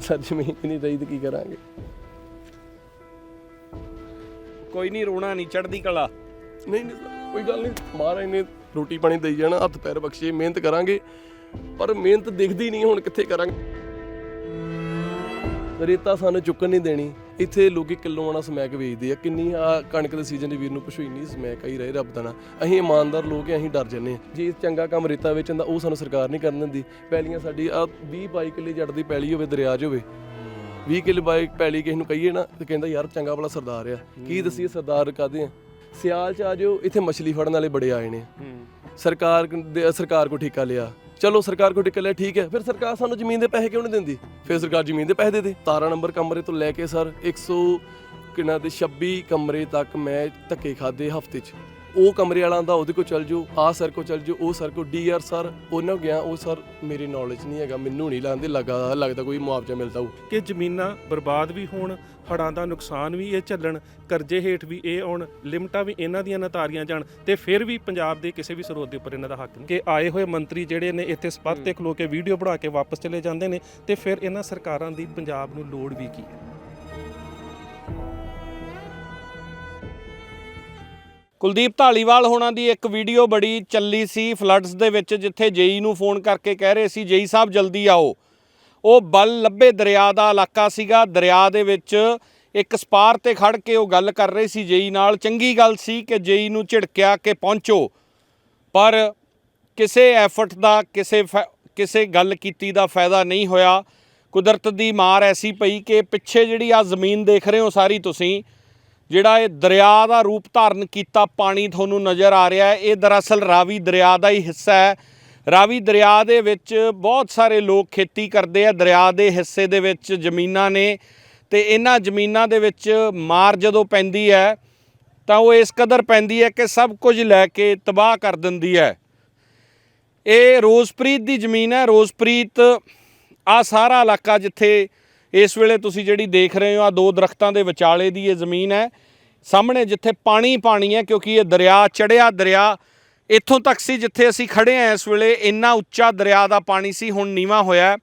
Sir ਜ਼ਮੀਨ ਨਹੀਂ ਰਹੀ ਤੇ ਕੀ ਕਰਾਂਗੇ? ਕੋਈ ਨਹੀਂ ਰੋਣਾ ਨਹੀਂ ਚੜਦੀ ਕਲਾ। ਨਹੀਂ ਨਹੀਂ ਸਰ ਕੋਈ ਗੱਲ ਨਹੀਂ। ਮਹਾਰਾਜ ਨੇ ਰੋਟੀ ਪਾਣੀ ਦੇਈ ਜਾਣਾ ਹੱਥ ਪੈਰ ਬਖਸ਼ੇ ਮਿਹਨਤ ਕਰਾਂਗੇ। ਪਰ ਮਿਹਨਤ ਦਿਖਦੀ ਨਹੀਂ ਹੁਣ ਕਿੱਥੇ ਕਰਾਂਗੇ? ਰੇਤਾ ਸਾਨੂੰ ਚੁੱਕਣ ਨਹੀਂ ਦੇਣੀ। ਇੱਥੇ ਲੋਕੀ ਕਿਲੋ ਆਣਾ ਸਮੈਕ ਵੇਚਦੇ ਆ। ਕਿੰਨੀ ਆ ਕਣਕ ਦੇ ਸੀਜ਼ਨ ਦੇ ਵੀਰ ਨੂੰ ਪੁੱਛੋ ਇੰਨੀ ਸਮੈਕ ਆਈ ਰਹੇ ਰੱਬ ਦਾ ਨਾ। ਅਸੀਂ ਇਮਾਨਦਾਰ ਲੋਕ ਆ ਅਸੀਂ ਡਰ ਜੰਨੇ ਆ। ਜੇ ਚੰਗਾ ਕੰਮ ਰੇਤਾ ਵੇਚਣ ਦਾ ਉਹ ਸਾਨੂੰ ਸਰਕਾਰ ਨਹੀਂ ਕਰਨ ਦਿੰਦੀ। ਪੈਲੀਆਂ ਸਾਡੀ ਆ 20 22 ਕਿੱਲੇ ਜੱਟ ਦੀ ਪੈਲੀ ਹੋਵੇ ਦਰਿਆ 'ਚ ਹੋਵੇ। 20 ਕਿੱਲੇ ਬਾਈ ਪੈਲੀ ਕਿਸੇ ਨੂੰ ਕਹੀਏ ਨਾ ਤੇ ਕਹਿੰਦਾ ਯਾਰ ਚੰਗਾ ਭਲਾ ਸਰਦਾਰ ਆ। ਕੀ ਦਸੀਏ ਸਰਦਾਰ ਕਾਦੇ ਆ? ਸਿਆਲ 'ਚ ਆ ਜਾਓ ਇੱਥੇ ਮਛਲੀ ਫੜਨ ਵਾਲੇ ਬੜੇ ਆਏ ਨੇ। ਸਰਕਾਰ ਦੇ ਸਰਕਾਰ ਕੋ ਠੇਕਾ ਲਿਆ। ਚਲੋ ਸਰਕਾਰ ਕੋ ਠੇਕਾ ਲਿਆ ਠੀਕ ਹੈ। ਫਿਰ ਸਰਕਾਰ ਸਾਨੂੰ ਜ਼ਮੀਨ ਦੇ ਪੈਸੇ ਕਿਉਂ ਨਹੀਂ ਦਿੰਦੀ? ਫਿਰ ਸਰਕਾਰ ਜ਼ਮੀਨ ਦੇ ਪੈਸੇ ਦੇ ਦੇ। 17 ਨੰਬਰ ਕਮਰੇ ਤੋਂ ਲੈ ਕੇ ਸਰ 100 ਕਿੰਨਾ ਦੇ 26 ਕਮਰੇ ਤੱਕ ਮੈਂ ਧੱਕੇ ਖਾਦੇ ਹਫ਼ਤੇ 'ਚ। ਉਹ ਕਮਰੇ ਵਾਲਾ ਦਾ ਉਹਦੇ ਕੋ ਚੱਲ ਜਾਓ ਆ ਸਰ ਕੋ ਚੱਲ ਜਾਓ ਉਹ ਸਰ ਕੋ ਡੀਆਰ ਸਰ ਉਹਨਾਂ ਗਿਆ ਉਹ ਸਰ ਮੇਰੀ ਨੌਲੇਜ ਨਹੀਂ ਹੈਗਾ ਮੈਨੂੰ ਨਹੀਂ ਲੱਗਦਾ ਲੱਗਾ ਲੱਗਦਾ ਕੋਈ ਮੁਆਵਜ਼ਾ ਮਿਲਦਾ ਹੋਊ। ਕਿ ਜ਼ਮੀਨਾਂ ਬਰਬਾਦ ਵੀ ਹੋਣ ਹੜ੍ਹਾਂ ਦਾ ਨੁਕਸਾਨ ਵੀ ਇਹ ਚੱਲਣ ਕਰਜ਼ੇ ਹੇਠ ਵੀ ਇਹ ਆਉਣ ਲਿਮਟਾਂ ਵੀ ਇਹਨਾਂ ਦੀਆਂ ਨਤਾਰੀਆਂ ਜਾਣ ਤੇ ਫਿਰ ਵੀ ਪੰਜਾਬ ਦੇ ਕਿਸੇ ਵੀ ਸਰੋਤ ਦੇ ਉੱਪਰ ਇਹਨਾਂ ਦਾ ਹੱਕ ਨਹੀਂ। ਕਿ ਆਏ ਹੋਏ ਮੰਤਰੀ ਜਿਹੜੇ ਨੇ ਇੱਥੇ ਸਪੱਤ ਤੇ ਖਲੋ ਕੇ ਵੀਡੀਓ ਬਣਾ ਕੇ ਵਾਪਸ ਚਲੇ ਜਾਂਦੇ ਨੇ ਤੇ ਫਿਰ ਇਹਨਾਂ ਸਰਕਾਰਾਂ ਦੀ ਪੰਜਾਬ ਨੂੰ ਲੋੜ ਵੀ ਕੀ ਹੈ? ਕੁਲਦੀਪ ਢਾਲੀਵਾਲ ਹੋਣਾ ਦੀ ਇੱਕ ਵੀਡੀਓ ਬੜੀ ਚੱਲੀ ਸੀ ਫਲੱਡਸ ਦੇ ਵਿੱਚ, ਜਿੱਥੇ ਜੇਈ ਨੂੰ ਫੋਨ ਕਰਕੇ ਕਹਿ ਰਹੇ ਸੀ, ਜੇਈ ਸਾਹਿਬ, ਜਲਦੀ ਆਓ। ਉਹ ਬਲ ਲੱਭੇ ਦਰਿਆ ਦਾ ਇਲਾਕਾ ਸੀਗਾ। ਦਰਿਆ ਦੇ ਵਿੱਚ ਇੱਕ ਸਪਾਰ ਤੇ ਖੜ ਕੇ ਉਹ ਗੱਲ ਕਰ ਰਹੇ ਸੀ ਜੇਈ ਨਾਲ। ਚੰਗੀ ਗੱਲ ਸੀ ਕਿ ਜੇਈ ਨੂੰ ਝਿੜਕਿਆ ਕਿ ਪਹੁੰਚੋ। ਪਰ ਕਿਸੇ ਐਫਰਟ ਦਾ, ਕਿਸੇ ਫੈ- ਕਿਸੇ ਗੱਲ ਕੀਤੀ ਦਾ ਫਾਇਦਾ ਨਹੀਂ ਹੋਇਆ। ਕੁਦਰਤ ਦੀ ਮਾਰ ਐਸੀ ਪਈ ਕਿ ਪਿੱਛੇ ਜਿਹੜੀ ਆ ਜ਼ਮੀਨ ਦੇਖ ਰਹੇ ਹੋ ਸਾਰੀ ਤੁਸੀਂ ਜਿਹੜਾ ਇਹ ਦਰਿਆ ਦਾ ਰੂਪ ਧਾਰਨ ਕੀਤਾ ਪਾਣੀ ਤੁਹਾਨੂੰ ਨਜ਼ਰ ਆ ਰਿਹਾ ਹੈ, ਇਹ ਦਰਅਸਲ ਰਾਵੀ ਦਰਿਆ ਦਾ ਹੀ ਹਿੱਸਾ ਹੈ। ਰਾਵੀ ਦਰਿਆ ਦੇ ਵਿੱਚ ਬਹੁਤ ਸਾਰੇ ਲੋਕ ਖੇਤੀ ਕਰਦੇ ਆ। ਦਰਿਆ ਦੇ ਹਿੱਸੇ ਦੇ ਵਿੱਚ ਜ਼ਮੀਨਾਂ ਨੇ ਤੇ ਇਹਨਾਂ ਜ਼ਮੀਨਾਂ ਦੇ ਵਿੱਚ ਮਾਰ ਜਦੋਂ ਪੈਂਦੀ ਹੈ, ਤਾਂ ਉਹ ਇਸ ਕਦਰ ਪੈਂਦੀ ਹੈ ਕਿ ਸਭ ਕੁਝ ਲੈ ਕੇ ਤਬਾਹ ਕਰ ਦਿੰਦੀ ਹੈ। ਇਹ ਰੋਜ਼ਪ੍ਰੀਤ ਦੀ ਜ਼ਮੀਨ ਹੈ। ਰੋਜ਼ਪ੍ਰੀਤ ਆ ਸਾਰਾ ਇਲਾਕਾ ਜਿੱਥੇ ਇਸ ਵੇਲੇ ਤੁਸੀਂ ਜਿਹੜੀ ਦੇਖ ਰਹੇ ਹੋ ਆ ਦੋ ਦਰਖਤਾਂ ਦੇ ਵਿਚਾਲੇ ਦੀ ਇਹ ਜ਼ਮੀਨ ਹੈ। ਸਾਹਮਣੇ ਜਿੱਥੇ ਪਾਣੀ ਪਾਣੀ ਹੈ, ਕਿਉਂਕਿ ਇਹ ਦਰਿਆ, ਚੜਿਆ ਦਰਿਆ ਇੱਥੋਂ ਤੱਕ ਸੀ ਜਿੱਥੇ ਅਸੀਂ ਖੜੇ ਆ ਇਸ ਵੇਲੇ, ਇੰਨਾ ਉੱਚਾ ਦਰਿਆ ਦਾ ਪਾਣੀ ਸੀ, ਹੁਣ ਨੀਵਾ ਹੋਇਆ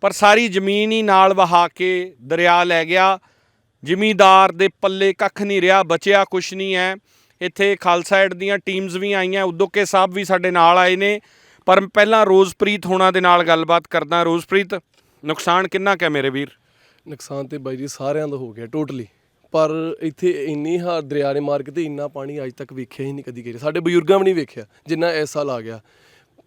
ਪਰ ਸਾਰੀ ਜ਼ਮੀਨ ਹੀ ਨਾਲ ਵਹਾ ਕੇ ਦਰਿਆ ਲੈ ਗਿਆ। ਜ਼ਿਮੀਦਾਰ ਦੇ ਪੱਲੇ ਕੱਖ ਨਹੀਂ ਰਿਹਾ, ਬਚਿਆ ਕੁਛ ਨਹੀਂ ਹੈ। ਇੱਥੇ ਖਾਲਸਾ ਏਡ ਦੀਆਂ ਟੀਮਸ ਵੀ ਆਈਆਂ, ਉਦੋਕੇ ਸਾਹਿਬ ਵੀ ਸਾਡੇ ਨਾਲ ਆਏ ਨੇ। ਪਰ ਪਹਿਲਾਂ ਰੋਜ਼ਪ੍ਰੀਤ ਹੋਣਾ ਦੇ ਨਾਲ ਗੱਲਬਾਤ ਕਰਦਾ। ਰੋਜ਼ਪ੍ਰੀਤ ਨੁਕਸਾਨ ਕਿੰਨਾ ਕੁ ਹੈ ਮੇਰੇ ਵੀਰ? ਨੁਕਸਾਨ ਤੇ ਬਾਈ ਜੀ ਸਾਰਿਆਂ ਦਾ ਹੋ ਗਿਆ ਟੋਟਲੀ। ਪਰ ਇੱਥੇ ਇੰਨੀ ਹਾ ਦਰਿਆ ਨੇ ਮਾਰ ਕੇ ਤੇ ਇੰਨਾ ਪਾਣੀ ਅੱਜ ਤੱਕ ਵੇਖਿਆ ਹੀ ਨਹੀਂ ਕਦੀ ਕਿਸੇ ਸਾਡੇ ਬਜ਼ੁਰਗਾਂ ਵੀ ਨਹੀਂ ਵੇਖਿਆ ਜਿੰਨਾ ਇਸ ਸਾਲ ਆ ਗਿਆ।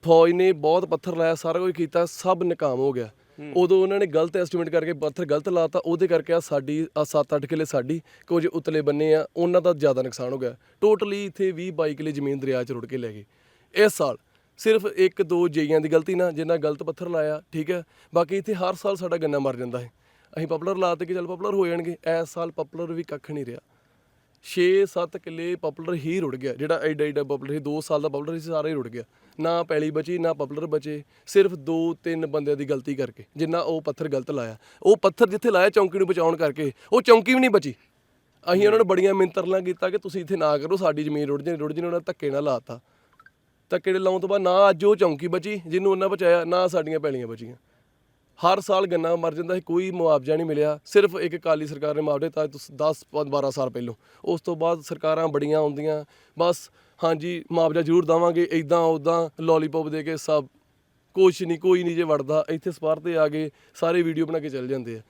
ਫੌਜ ਨੇ ਬਹੁਤ ਪੱਥਰ ਲਾਇਆ ਸਾਰਾ ਕੁਝ ਕੀਤਾ ਸਭ ਨਾਕਾਮ ਹੋ ਗਿਆ। ਉਦੋਂ ਉਹਨਾਂ ਨੇ ਗਲਤ ਐਸਟੀਮੇਟ ਕਰਕੇ ਪੱਥਰ ਗਲਤ ਲਾਤਾ ਉਹਦੇ ਕਰਕੇ ਆ ਸਾਡੀ ਆ 7-8 ਕਿੱਲੇ ਸਾਡੀ ਕੁਝ ਉਤਲੇ ਬੰਨੇ ਆ ਉਹਨਾਂ ਦਾ ਜ਼ਿਆਦਾ ਨੁਕਸਾਨ ਹੋ ਗਿਆ। ਟੋਟਲੀ ਇੱਥੇ 20-22 ਕਿੱਲੇ ਜ਼ਮੀਨ ਦਰਿਆ 'ਚ ਰੁੜ ਕੇ ਲੈ ਗਏ। ਇਸ ਸਾਲ ਸਿਰਫ ਇੱਕ ਦੋ ਜੇਈਆਂ ਦੀ ਗਲਤੀ ਨਾਲ ਜਿੰਨਾ ਗਲਤ ਪੱਥਰ ਲਾਇਆ, ਠੀਕ ਹੈ? ਬਾਕੀ ਇੱਥੇ ਹਰ ਸਾਲ ਸਾਡਾ ਗੰਨਾ ਮਰ ਜਾਂਦਾ ਹੈ। ਅਸੀਂ ਪਪੂਲਰ ਲਾਤੇ ਕਿ ਚੱਲ ਪਪੂਲਰ ਹੋ ਜਾਣਗੇ। ਇਸ ਸਾਲ ਪਪੂਲਰ ਵੀ ਕੱਖ ਨਹੀਂ ਰਿਹਾ। 6-7 ਕਿੱਲੇ ਪਪੂਲਰ ਹੀ ਰੁੜ ਗਿਆ। ਜਿਹੜਾ ਐਡਾ ਐਡਾ ਪਪੂਲਰ ਸੀ 2 ਸਾਲ ਦਾ ਪਪੂਲਰ ਸੀ, ਸਾਰਾ ਹੀ ਰੁੜ ਗਿਆ। ਨਾ ਪੈਲੀ ਬਚੀ, ਨਾ ਪਪੂਲਰ ਬਚੇ। ਸਿਰਫ 2-3 ਬੰਦਿਆਂ ਦੀ ਗਲਤੀ ਕਰਕੇ, ਜਿੰਨਾ ਉਹ ਪੱਥਰ ਗਲਤ ਲਾਇਆ। ਉਹ ਪੱਥਰ ਜਿੱਥੇ ਲਾਇਆ ਚੌਂਕੀ ਨੂੰ ਬਚਾਉਣ ਕਰਕੇ, ਉਹ ਚੌਂਕੀ ਵੀ ਨਹੀਂ ਬਚੀ। ਅਸੀਂ ਉਹਨਾਂ ਨੂੰ ਬੜੀਆਂ ਮਿੰਤਰਲਾਂ ਕੀਤਾ ਕਿ ਤੁਸੀਂ ਇੱਥੇ ਨਾ ਕਰੋ, ਸਾਡੀ ਜ਼ਮੀਨ ਰੁੜ ਜੇ ਰੁੜ ਜੇ ਉਹਨਾਂ ਨੇ ਧੱਕੇ ਨਾਲ ਲਾਤਾ। ਤਾਂ ਦੇ ਲਾਉਣ ਤੋਂ ਬਾਅਦ ਨਾ ਅੱਜ ਉਹ ਚੌਂਕੀ ਬਚੀ, ਜਿਹਨੂੰ ਉਹਨਾਂ ਬਚਾਇਆ, ਨਾ ਸਾਡੀਆਂ ਪੈਲੀਆਂ ਬਚੀਆਂ। ਹਰ ਸਾਲ ਗੰਨਾ ਮਰ ਜਾਂਦਾ ਸੀ, ਕੋਈ ਮੁਆਵਜ਼ਾ ਨਹੀਂ ਮਿਲਿਆ। ਸਿਰਫ ਇੱਕ ਕਾਲੀ ਸਰਕਾਰ ਨੇ ਮੁਆਵਜ਼ੇ ਤਾਂ 10 12 ਸਾਲ ਪਹਿਲੋਂ। ਉਸ ਤੋਂ ਬਾਅਦ ਸਰਕਾਰਾਂ ਬੜੀਆਂ ਆਉਂਦੀਆਂ, ਬਸ ਹਾਂਜੀ, ਮੁਆਵਜ਼ਾ ਜ਼ਰੂਰ ਦਵਾਂਗੇ ਇਦਾਂ ਉਦਾਂ ਲੋਲੀਪੌਪ ਦੇ ਕੇ ਸਭ ਕੁਛ ਨਹੀਂ, ਕੋਈ ਨਹੀਂ ਜੇ ਵੜਦਾ। ਇੱਥੇ ਸਪਾਰ ਤੇ ਆ ਗਏ ਸਾਰੇ ਵੀਡੀਓ ਬਣਾ ਕੇ ਚੱਲ ਜਾਂਦੇ ਆ।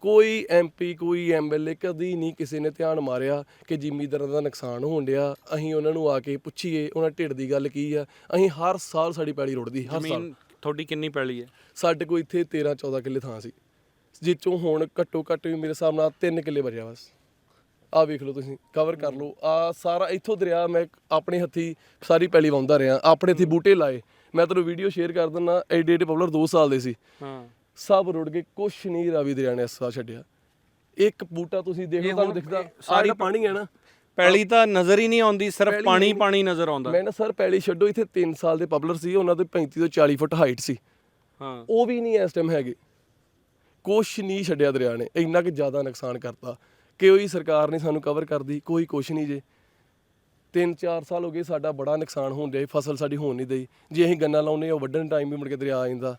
ਕੋਈ ਐਮਪੀ ਕੋਈ ਐਮਐਲਏ ਕਦੀ ਨਹੀਂ ਕਿਸੇ ਨੇ ਧਿਆਨ ਮਾਰਿਆ ਕਿ ਜ਼ਿਮੀਂਦਾਰਾਂ ਦਾ ਨੁਕਸਾਨ ਹੋਣ ਡਿਆ। ਅਸੀਂ ਉਹਨਾਂ ਨੂੰ ਆ ਕੇ ਪੁੱਛੀਏ ਉਹਨਾਂ ਢਿੱਡ ਦੀ ਗੱਲ ਕੀ ਆ? ਅਸੀਂ ਹਰ ਸਾਲ ਸਾਡੀ ਪੈਲੀ ਰੁੜਦੀ ਹਰ ਸਾਲ। ਜ਼ਮੀਨ ਤੁਹਾਡੀ ਕਿੰਨੀ ਪੈਲੀ ਹੈ? ਸਾਡੇ ਕੋਲ ਇੱਥੇ 13 14 ਕਿੱਲੇ ਥਾਂ ਸੀ। ਜਿੱਚੋਂ ਹੁਣ ਘੱਟੋ ਘੱਟ ਵੀ ਮੇਰੇ ਹਿਸਾਬ ਨਾਲ 3 ਕਿੱਲੇ ਬਚਿਆ ਬਸ। ਆਹ ਵੇਖ ਲਓ ਤੁਸੀਂ ਕਵਰ ਕਰ ਲਓ। ਆ ਸਾਰਾ ਇੱਥੋਂ ਦਰਿਆ ਮੈਂ ਆਪਣੇ ਹੱਥੀ ਸਾਰੀ ਪੈਲੀ ਵਾਉਂਦਾ ਰਿਹਾ। ਆਪਣੇ ਹੱਥੀ ਬੂਟੇ ਲਾਏ। ਮੈਂ ਤੁਹਾਨੂੰ ਵੀਡੀਓ ਸ਼ੇਅਰ ਕਰ ਦਿੰਦਾ ਐਡੇ ਐਡੇ ਪਪੂਲਰ 2 ਸਾਲ ਦੇ ਸੀ। ਹਾਂ। ਸਭ ਰੁੜ ਗਏ ਕੁਛ ਨਹੀਂ ਰਾਵੀ ਦਰਿਆ ਨੇ ਸਾਲ ਛੱਡਿਆ। ਇੱਕ ਬੂਟਾ ਤੁਸੀਂ ਦੇਖੋ ਤੁਹਾਨੂੰ ਦਿਖਦਾ ਸਾਰੀ ਪਾਣੀ ਹੈ ਨਾ। ਪੈਲੀ ਤਾਂ ਨਜ਼ਰ ਹੀ ਨਹੀਂ ਆਉਂਦੀ ਸਿਰਫ ਪਾਣੀ ਪਾਣੀ ਨਜ਼ਰ ਆਉਂਦਾ। ਮੈਂ ਨਾ ਸਰ ਪੈਲੀ ਛੱਡੋ ਇੱਥੇ 3 ਸਾਲ ਦੇ ਪਪੂਲਰ ਸੀ ਉਹਨਾਂ ਦੇ 35 ਤੋਂ 40 ਫੁੱਟ ਹਾਈਟ ਸੀ। ਹਾਂ। ਉਹ ਵੀ ਨਹੀਂ ਇਸ ਟਾਈਮ ਹੈਗੇ। ਕੁਛ ਨਹੀਂ ਛੱਡਿਆ ਦਰਿਆ ਨੇ ਇੰਨਾ ਕਿ ਜ਼ਿਆਦਾ ਨੁਕਸਾਨ ਕਰਤਾ। ਕਿ ਕੋਈ ਸਰਕਾਰ ਨਹੀਂ ਸਾਨੂੰ ਕਵਰ ਕਰਦੀ ਕੋਈ ਕੁਛ ਨਹੀਂ ਜੇ। 3-4 ਸਾਲ ਹੋ ਗਏ ਸਾਡਾ ਬੜਾ ਨੁਕਸਾਨ ਹੋਣ ਡਿਆ ਫਸਲ ਸਾਡੀ ਹੋਣ ਨਹੀਂ ਦਈ। ਜੇ ਅਸੀਂ ਗੰਨਾ ਲਾਉਨੇ ਉਹ ਵੱਢਣ ਟਾਈਮ ਵੀ ਮੁੜ ਕੇ ਦਰਿਆ ਆ ਜਾਂਦਾ।